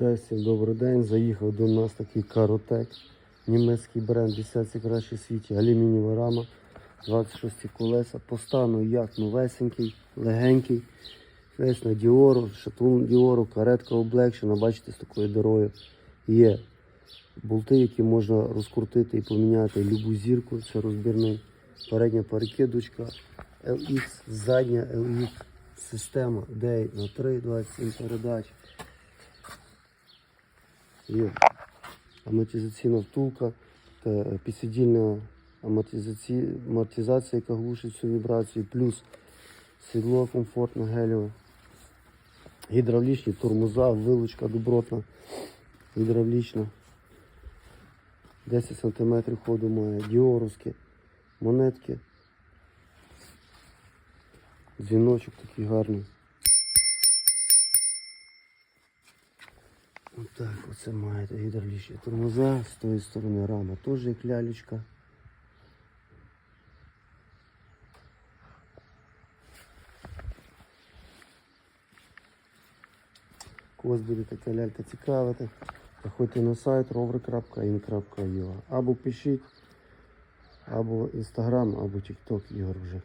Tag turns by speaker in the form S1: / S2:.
S1: Всім добрий день. Заїхав до нас такий каротек. Німецький бренд, 10 кращий в світі, алюмінієва рама, 26 колеса. По стану як новесенький, легенький. Весь на діору, шатун діору, каретка облегшена, бачите, з такою дорою. Є болти, які можна розкрутити і поміняти любу зірку. Це розбірний. Передня перекидочка, LX, задня LX система DAY на 3, 27 передач. Є амортизаційна втулка та підсидільна амортизація, яка глушить цю вібрацію, плюс сідло комфортне гелєве, гідравлічні тормоза, вилучка добротна, гідравлічна. 10 см ходу має, діоровські монетки. Дзвіночок такий гарний. Отак оце маєте гідравлічні тормоза, з тої сторони рама теж як лялечка. Когось буде така лялька цікавити. Заходьте на сайт rover.in.ua Або пишіть, або інстаграм, або тікток Ігор Вжик.